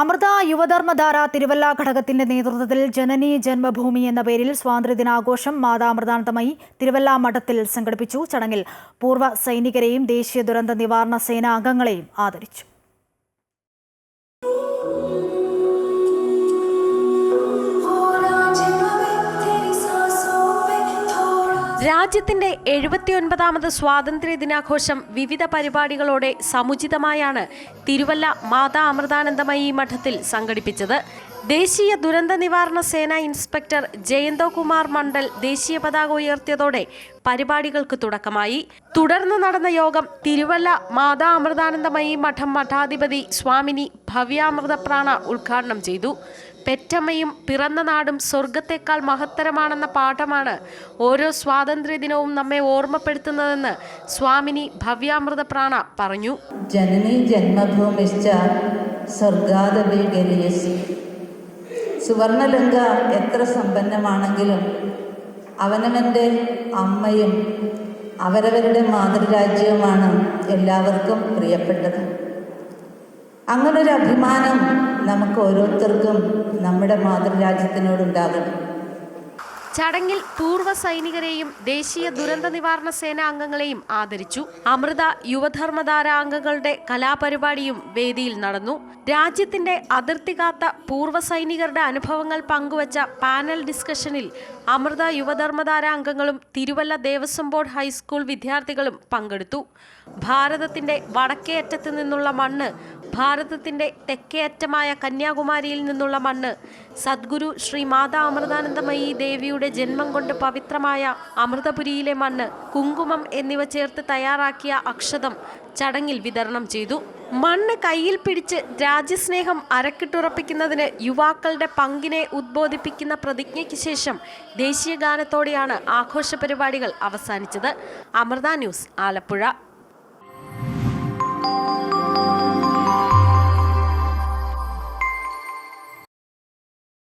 അമൃത യുവധർമ്മധാര തിരുവല്ല ഘടകത്തിന്റെ നേതൃത്വത്തിൽ ജനനി ജന്മഭൂമി എന്ന പേരിൽ സ്വാതന്ത്ര്യദിനാഘോഷം മാതാമൃതാനന്തമായി തിരുവല്ല മഠത്തിൽ സംഘടിപ്പിച്ചു. ചടങ്ങിൽ പൂർവ സൈനികരെയും ദേശീയ ദുരന്ത നിവാരണ സേനാ അംഗങ്ങളെയും ആദരിച്ചു. രാജ്യത്തിന്റെ എഴുപത്തിയൊൻപതാമത് സ്വാതന്ത്ര്യ ദിനാഘോഷം വിവിധ പരിപാടികളോടെ സമുചിതമായാണ് തിരുവല്ല മാതാ അമൃതാനന്ദമയി മഠത്തിൽ സംഘടിപ്പിച്ചത്. ദേശീയ ദുരന്ത നിവാരണ സേന ഇൻസ്പെക്ടർ ജയന്തോ കുമാർ മണ്ഡൽ ദേശീയ പതാക ഉയർത്തിയതോടെ പരിപാടികൾക്ക് തുടക്കമായി. തുടർന്ന് നടന്ന യോഗം തിരുവല്ല മാതാ അമൃതാനന്ദമയി മഠം മഠാധിപതി സ്വാമിനി ഭവ്യാമൃതപ്രാണ ഉദ്ഘാടനം ചെയ്തു. പെറ്റമ്മയും പിറന്ന നാടും സ്വർഗത്തെക്കാൾ മഹത്തരമാണെന്ന പാഠമാണ് ഓരോ സ്വാതന്ത്ര്യദിനവും നമ്മെ ഓർമ്മപ്പെടുത്തുന്നതെന്ന് സ്വാമിനി ഭവ്യാമൃതപ്രാണ പറഞ്ഞു. ജനനി ജന്മഭൂമിശ്ച സ്വർഗാദപി സുവർണലങ്ക എത്ര സമ്പന്നമാണെങ്കിലും അവനവന്റെ അമ്മയും അവരവരുടെ മാതൃരാജ്യവുമാണ് എല്ലാവർക്കും പ്രിയപ്പെട്ടത്. അങ്ങനൊരു അഭിമാനം നമുക്ക് ഓരോരുത്തർക്കും നമ്മുടെ മാതൃരാജ്യത്തിനോടുണ്ടാകണം. ചടങ്ങിൽ പൂർവ സൈനികരെയും ദേശീയ ദുരന്ത നിവാരണ സേന അംഗങ്ങളെയും ആദരിച്ചു. അമൃത യുവധർമ്മധാര അംഗങ്ങളുടെ കലാപരിപാടിയും വേദിയിൽ നടന്നു. രാജ്യത്തിന്റെ അതിർത്തി കാത്ത പൂർവ സൈനികരുടെ അനുഭവങ്ങൾ പങ്കുവച്ച പാനൽ ഡിസ്കഷനിൽ അമൃത യുവധർമ്മധാര അംഗങ്ങളും തിരുവല്ല ദേവസ്വം ബോർഡ് ഹൈസ്കൂൾ വിദ്യാർത്ഥികളും പങ്കെടുത്തു. ഭാരതത്തിന്റെ വടക്കേ അറ്റത്ത് നിന്നുള്ള മണ്ണ് ഭാരതത്തിന്റെ തെക്കേ അറ്റമായ കന്യാകുമാരിയിൽ നിന്നുള്ള മണ്ണ് സദ്ഗുരു ശ്രീ മാതാ അമൃതാനന്ദമയി ദേവിയുടെ ജന്മം കൊണ്ട് പവിത്രമായ അമൃതപുരിയിലെ മണ്ണ് കുങ്കുമം എന്നിവ ചേർത്ത് തയ്യാറാക്കിയ അക്ഷതം ചടങ്ങിൽ വിതരണം ചെയ്തു. മണ്ണ് കയ്യിൽ പിടിച്ച് രാജ്യസ്നേഹം അരക്കിട്ടുറപ്പിക്കുന്നതിന് യുവാക്കളുടെ പങ്കിനെ ഉദ്ബോധിപ്പിക്കുന്ന പ്രതിജ്ഞയ്ക്ക് ശേഷം ദേശീയ ഗാനത്തോടെയാണ് ആഘോഷ പരിപാടികൾ അവസാനിച്ചത്. അമൃത ന്യൂസ് ആലപ്പുഴ.